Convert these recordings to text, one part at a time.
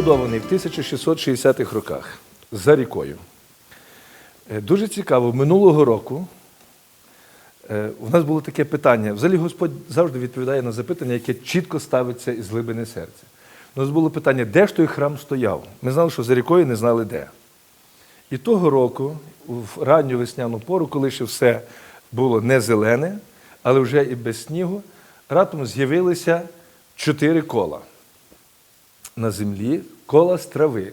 побудований в 1660-х роках за рікою. Е, Дуже цікаво, минулого року е, у нас було таке питання. Взагалі Господь завжди відповідає на запитання, яке чітко ставиться із глибини серця. У нас було питання, де ж той храм стояв? Ми знали, що за рікою не знали де. І того року, в ранню весняну пору, коли ще все було не зелене, але вже і без снігу, раптом з'явилися чотири кола на землі, кола з трави.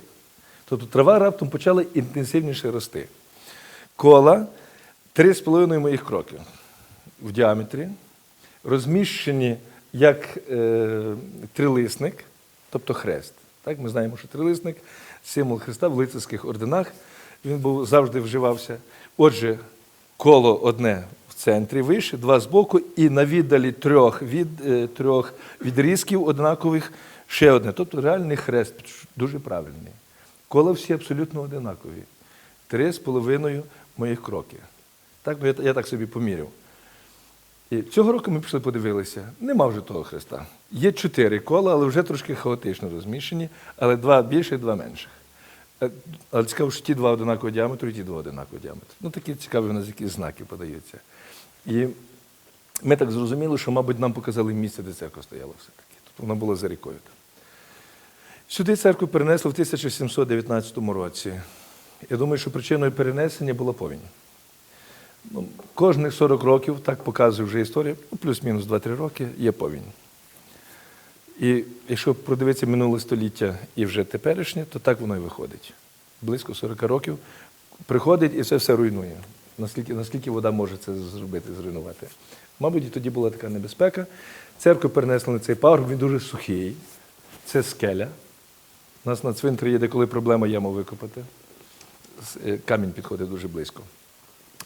Тобто трава раптом почала інтенсивніше рости. Кола 3,5 моїх кроків в діаметрі, розміщені як е, трилисник, тобто хрест. Так, ми знаємо, що трилисник символ Христа в лицарських орденах. Він був завжди вживався. Отже, коло одне в центрі вище, два збоку, і на віддалі трьох, від, е, трьох відрізків однакових ще одне. Тобто реальний хрест, дуже правильний. Кола всі абсолютно одинакові. Три з половиною моїх кроки. Так, ну, я, я так собі поміряв. І цього року ми пішли подивилися. Нема вже того хреста. Є чотири кола, але вже трошки хаотично розміщені, але два більше, два менших. Е, Але цікаво, що ті два одинакового діаметру і ті два одинакового діаметру. Ну, такі цікаві у нас якісь знаки подаються. І ми так зрозуміли, що, мабуть, нам показали місце, де церква стояла все-таки. Тобто вона була за рікою. там. Сюди церкву перенесли в 1719 році. Я думаю, що причиною перенесення була повінь. Ну, кожних 40 років, так показує вже історія, ну, плюс-мінус 2-3 роки, є повінь. І якщо продивитися минуле століття і вже теперішнє, то так воно і виходить. Близько 40 років приходить і це все руйнує. Наскільки, наскільки вода може це зробити, зруйнувати. Мабуть, і тоді була така небезпека. Церкву перенесли на цей пагорб, він дуже сухий. Це скеля. У нас на цвинтарі є деколи проблема яму викопати. Е, Камінь підходить дуже близько.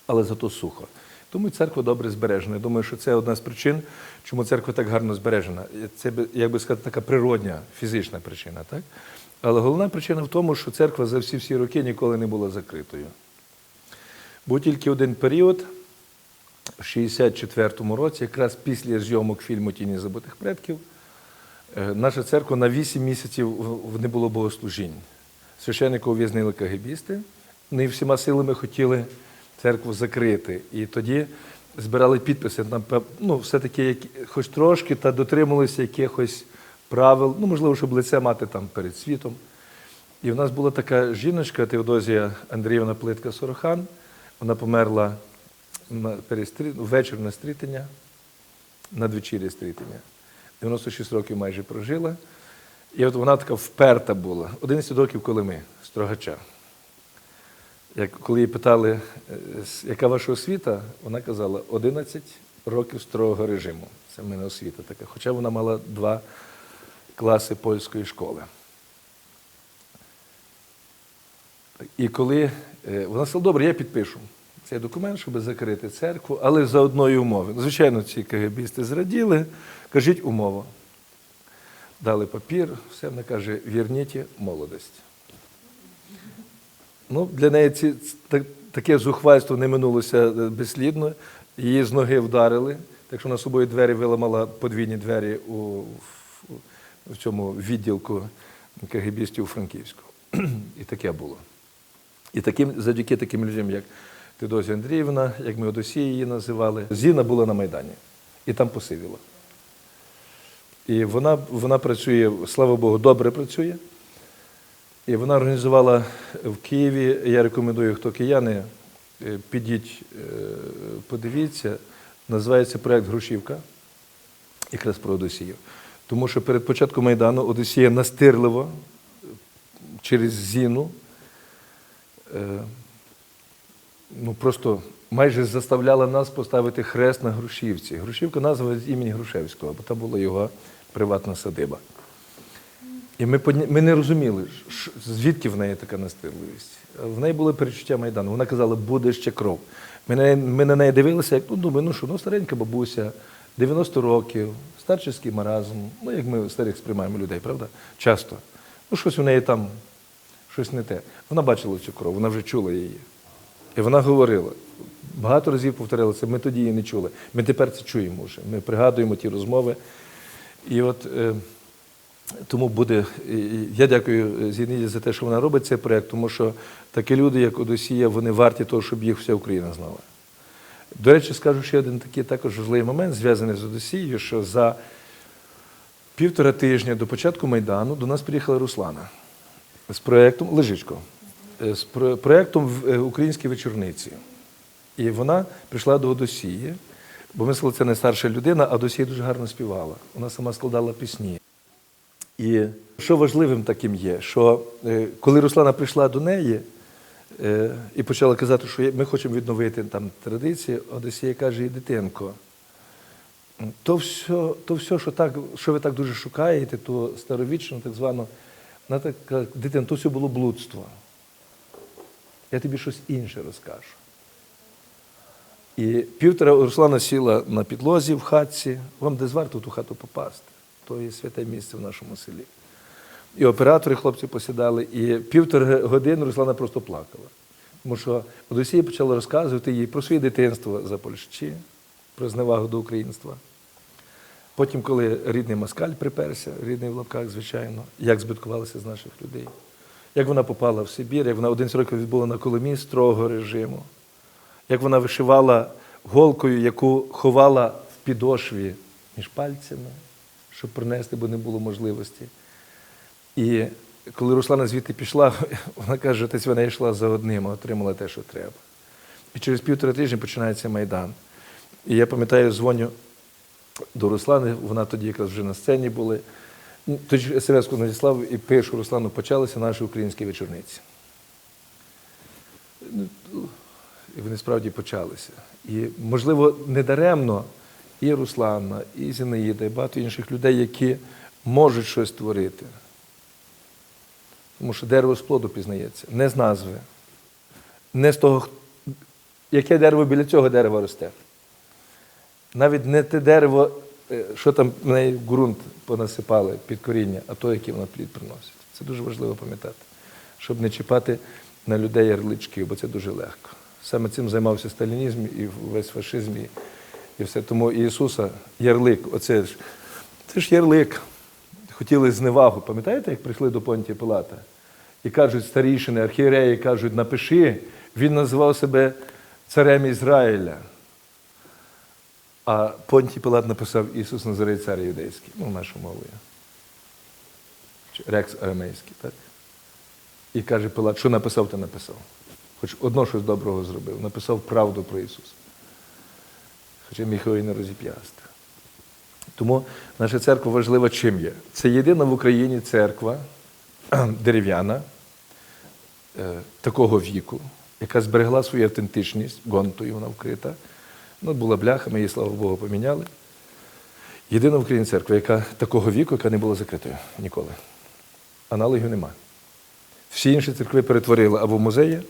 Але зато сухо. Тому церква добре збережена. Я думаю, що це одна з причин, чому церква так гарно збережена. Це, як би сказати, така природня, фізична причина. Так? Але головна причина в тому, що церква за всі всі роки ніколи не була закритою. Був тільки один період, в 64-му році, якраз після зйомок фільму Тіні забутих предків, е, наша церква на 8 місяців не було богослужінь. Священника ув'язнили КГБісти, вони всіма силами хотіли церкву закрити. І тоді збирали підписи, ну, все-таки хоч трошки, та дотримувалися якихось правил, ну, можливо, щоб лице мати там перед світом. І в нас була така жіночка Теодозія Андріївна Плитка Сорохан. Вона померла на ввечір на стрітення, надвечір'я стрітення. 96 років майже прожила. І от вона така вперта була. 11 років, коли ми, строгача. Як, коли її питали, е, яка ваша освіта, вона казала 11 років строгого режиму. Це в мене освіта така. Хоча вона мала два класи польської школи. І коли е, вона сказала, добре, я підпишу цей документ, щоб закрити церкву, але за одної умови. Звичайно, ці КГБісти зраділи, кажіть умову. Дали папір, все вона каже, вірніть молодость. Ну, для неї ці, так- таке зухвальство не минулося е, безслідно. Її з ноги вдарили, так що на собою двері виламала подвійні двері у, в, в цьому відділку КГБістів у Франківську. І таке було. І таким, завдяки таким людям, як Тедозія Андріївна, як ми Одосія її називали, Зіна була на Майдані і там посивіла. І вона, вона працює, слава Богу, добре працює. І вона організувала в Києві, я рекомендую, хто кияни, е, підіть, е, подивіться, називається проєкт Грушівка, якраз про Одесію. Тому що перед початком Майдану Одесія настирливо через Зіну е, ну, просто майже заставляла нас поставити хрест на Грушівці. Грушівка назва з імені Грушевського, бо там була його приватна садиба. І ми, ми не розуміли, звідки в неї така настирливість. В неї були перечуття Майдану. Вона казала, буде ще кров. Ми на, ми на неї дивилися, як ну, думаю, ну що, ну старенька бабуся, 90 років, старческий маразм. Ну, як ми старих сприймаємо людей, правда? Часто. Ну, щось у неї там, щось не те. Вона бачила цю кров, вона вже чула її. І вона говорила, багато разів повторила це, ми тоді її не чули. Ми тепер це чуємо вже. Ми пригадуємо ті розмови. І от е, Тому буде, я дякую Зіниді за те, що вона робить цей проєкт, тому що такі люди, як Одесія, вони варті того, щоб їх вся Україна знала. До речі, скажу ще один такий також важливий момент, зв'язаний з Одесією, що за півтора тижня до початку Майдану до нас приїхала Руслана з проєктом Лежичко, е, з проєктом в е, Українській вечорниці. І вона прийшла до Одосії, бо ми сказали, це найстарша людина, а Одосія дуже гарно співала. Вона сама складала пісні. І що важливим таким є, що е, коли Руслана прийшла до неї е, і почала казати, що ми хочемо відновити там традиції, Одесія каже, дитинко, то все, то все що, так, що ви так дуже шукаєте, то старовічно, так звано, вона так каже, дитина, то все було блудство. Я тобі щось інше розкажу. І півтора Руслана сіла на підлозі в хатці. Вам десь варто в ту хату попасти. То є святе місце в нашому селі. І оператори, хлопці посідали, і півтора години Руслана просто плакала. Тому що Одесія почала розказувати їй про своє дитинство за Польщі, про зневагу до українства. Потім, коли рідний москаль приперся, рідний в лапках, звичайно, як збиткувалися з наших людей, як вона попала в Сибір, як вона 11 років відбула на Коломі строгого режиму, як вона вишивала голкою, яку ховала в підошві між пальцями, щоб принести, бо не було можливості. І коли Руслана звідти пішла, вона каже, отець вона йшла за одним, а отримала те, що треба. І через півтора тижні починається Майдан. І я пам'ятаю, дзвоню до Руслани, вона тоді якраз вже на сцені були. Ну, Тоді смс-ку надіслав і пишу Руслану, почалися наші українські вечорниці. Ну, І вони справді почалися. І, можливо, недаремно і Руслана, і Зінаїда, і багато інших людей, які можуть щось творити. Тому що дерево з плоду пізнається, не з назви, не з того, яке дерево біля цього дерева росте. Навіть не те дерево, що там в неї ґрунт понасипали під коріння, а то, який воно плід приносить. Це дуже важливо пам'ятати, щоб не чіпати на людей ярлички, бо це дуже легко. Саме цим займався сталінізм і весь фашизм, і, і все. Тому Ісуса ярлик, оце ж, це ж ярлик. Хотіли зневагу. Пам'ятаєте, як прийшли до Понтія Пилата? І кажуть старішини, архієреї кажуть, напиши, він називав себе царем Ізраїля. А Понтій Пилат написав Ісус Назарей цар юдейський, ну, нашою мовою. Рекс арамейський, так? І каже Пилат, що написав, то написав. Хоч одно щось доброго зробив. Написав правду про Ісуса. Хоча міг його і не розіп'ясти. Тому наша церква важлива чим є. Це єдина в Україні церква дерев'яна е, такого віку, яка зберегла свою автентичність, гонтою вона вкрита. Ну, була бляха, ми її, слава Богу, поміняли. Єдина в Україні церква, яка такого віку, яка не була закритою ніколи. Аналогів нема. Всі інші церкви перетворили або в музеї,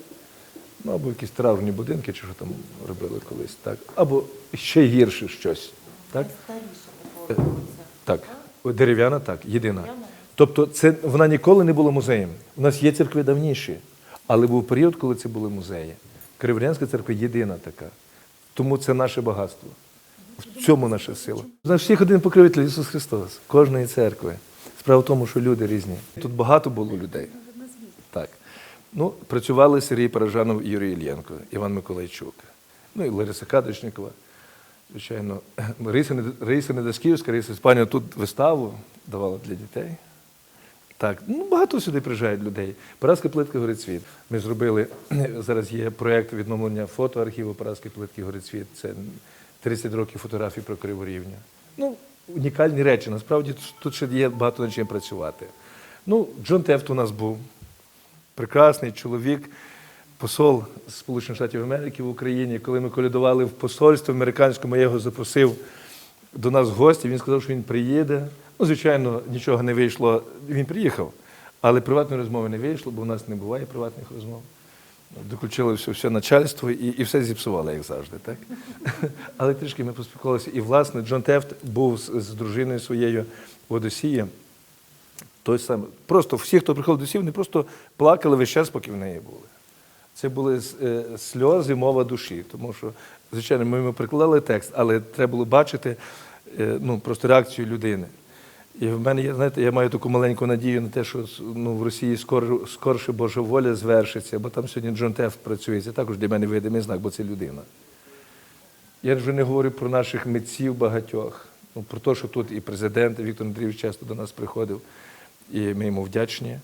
ну, або в якісь травні будинки, чи що там робили колись, так, або ще гірше щось. Так? Так, дерев'яна, так, єдина. Тобто це, вона ніколи не була музеєм. У нас є церкви давніші, але був період, коли це були музеї. Криворянська церква єдина така. Тому це наше багатство. В цьому наша сила. У всіх один покровитель Ісус Христос, кожної церкви. Справа в тому, що люди різні. Тут багато було людей. Так. Ну, працювали Сергій Паражанов Юрій Ільєнко, Іван Миколайчук. Ну і Лариса Кадочникова. Звичайно, Раїса Недосківська, Раїса Іспанія тут виставу давала для дітей. Так, ну багато сюди приїжджають людей. Параска плитка Горецвіт. Ми зробили зараз є проєкт відновлення фотоархіву Параски плитки Горецвіт. Це 30 років фотографій про Криворівня. Ну, унікальні речі. Насправді тут ще є багато над чим працювати. Ну, Джон Тефт у нас був прекрасний чоловік, посол Сполучених Штатів Америки в Україні. Коли ми колядували в посольстві американському, я його запросив до нас в гості. Він сказав, що він приїде. Ну, звичайно, нічого не вийшло. Він приїхав, але приватної розмови не вийшло, бо в нас не буває приватних розмов. Доключили все, начальство і, і все зіпсували, як завжди. Так? Але трішки ми поспілкувалися. І, власне, Джон Тефт був з, з дружиною своєю в Одесії. Той самий. Просто всі, хто приходив до сів, вони просто плакали весь час, поки в неї були. Це були е, сльози, мова душі. Тому що, звичайно, ми йому прикладали текст, але треба було бачити е, ну, просто реакцію людини. І в мене є, знаєте, я маю таку маленьку надію на те, що ну, в Росії скоро, скорше Божа воля звершиться, бо там сьогодні Джон Теф працює. Це також для мене видимий знак, бо це людина. Я вже не говорю про наших митців багатьох, ну, про те, що тут і президент Віктор Андрійович часто до нас приходив, і ми йому вдячні,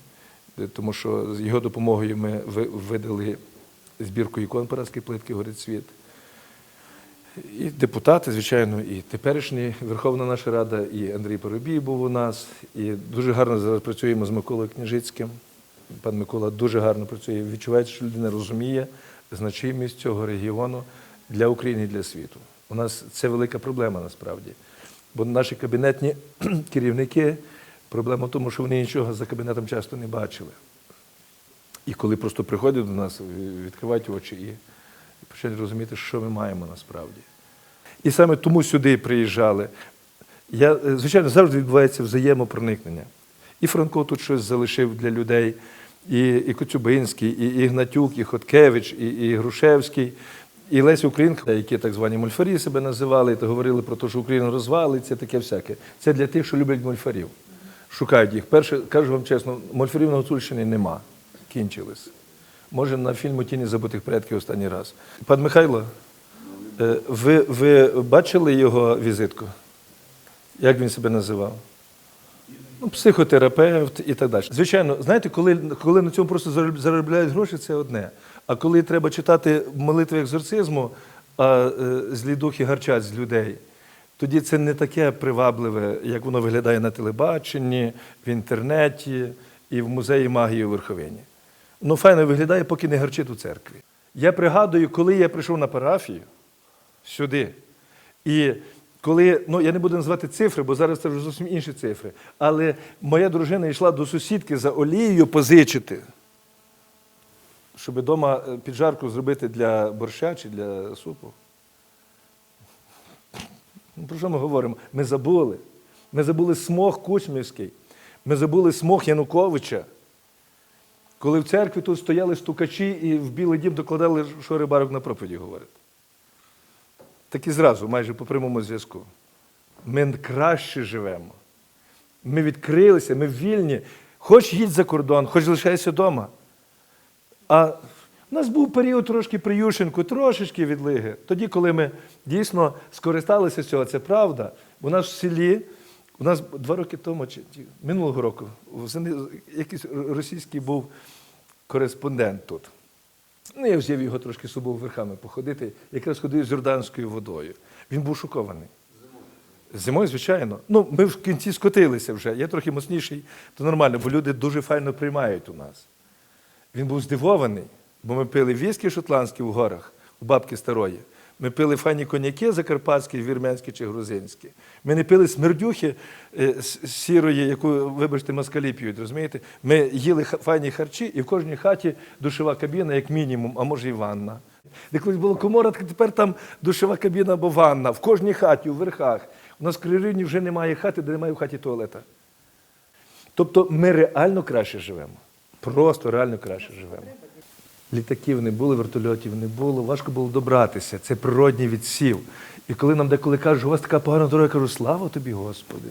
тому що з його допомогою ми видали збірку ікон Параської плитки Горить світ. І депутати, звичайно, і теперішня Верховна наша Рада, і Андрій Поробій був у нас. І дуже гарно зараз працюємо з Миколою Княжицьким. Пан Микола дуже гарно працює. Відчувається, що людина розуміє значимість цього регіону для України і для світу. У нас це велика проблема насправді. Бо наші кабінетні керівники, проблема в тому, що вони нічого за кабінетом часто не бачили. І коли просто приходять до нас, відкривають очі і починають розуміти, що ми маємо насправді. І саме тому сюди приїжджали. Я, е, звичайно, завжди відбувається взаємопроникнення. І Франко тут щось залишив для людей, і, і Коцюбинський, і Ігнатюк, і Хоткевич, і, і Грушевський, і Лесь Українка, які так звані мольфарі себе називали, і говорили про те, що Україна розвалиться, таке всяке. Це для тих, що люблять мольфарів. Шукають їх. Перше, кажу вам чесно, мольфарів на Гуцульщині нема. Кінчились. Може, на фільму Тіні забутих предків останній раз. Пан Михайло, е, ви, ви бачили його візитку? Як він себе називав? Ну, психотерапевт і так далі. Звичайно, знаєте, коли, коли на цьому просто заробляють гроші, це одне. А коли треба читати молитви екзорцизму, а е, злі духи гарчать з людей, тоді це не таке привабливе, як воно виглядає на телебаченні, в інтернеті і в музеї магії у Верховині. Ну, файно виглядає, поки не гарчить у церкві. Я пригадую, коли я прийшов на парафію сюди, і коли, ну я не буду називати цифри, бо зараз це вже зовсім інші цифри. Але моя дружина йшла до сусідки за олією позичити, щоб вдома піджарку зробити для борща чи для супу. Ну, про що ми говоримо? Ми забули. Ми забули смог Кучмівський. Ми забули смог Януковича. Коли в церкві тут стояли стукачі і в Білий дім докладали, що рибарок на проповіді говорить. Так і зразу, майже по прямому зв'язку. Ми краще живемо. Ми відкрилися, ми вільні. Хоч їдь за кордон, хоч лишайся вдома. А в нас був період трошки при Ющенку, трошечки відлиги. Тоді, коли ми дійсно скористалися з цього, це правда. У нас в селі, у нас два роки тому, чи минулого року, якийсь російський був кореспондент тут. Ну, я взяв його трошки з собою верхами походити, якраз ходив з Йорданською водою. Він був шокований. Зимою, звичайно. Ну, ми в кінці скотилися вже. Я трохи моцніший, то нормально, бо люди дуже файно приймають у нас. Він був здивований, бо ми пили віскі шотландські в горах, у бабки старої. Ми пили файні коньяки закарпатські, вірменські чи грузинські. Ми не пили смердюхи е, сірої, яку, вибачте, москалі п'ють, розумієте? Ми їли файні харчі, і в кожній хаті душова кабіна, як мінімум, а може і ванна. Де колись була комора, так тепер там душова кабіна або ванна. В кожній хаті, у верхах. У нас в Кририні вже немає хати, де немає в хаті туалета. Тобто ми реально краще живемо. Просто реально краще живемо. Літаків не було, вертольотів не було, важко було добратися. Це природній відсів. І коли нам деколи кажуть, у вас така погана дорога, я кажу, слава тобі, Господи.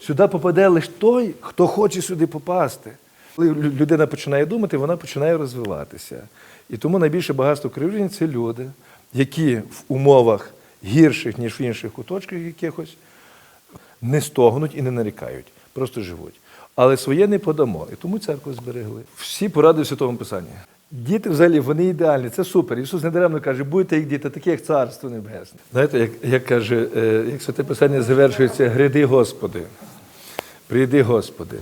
Сюди попаде лише той, хто хоче сюди попасти. Коли людина починає думати, вона починає розвиватися. І тому найбільше багатство кривдень це люди, які в умовах гірших, ніж в інших куточках якихось, не стогнуть і не нарікають, просто живуть. Але своє не подамо. І тому церкву зберегли. Всі поради в Святому Писанні. Діти взагалі вони ідеальні, це супер. Ісус недаремно каже, будьте як діти, такі як царство небесне. Знаєте, як, як каже, е, як святе Писання завершується, гряди Господи. Прийди, Господи.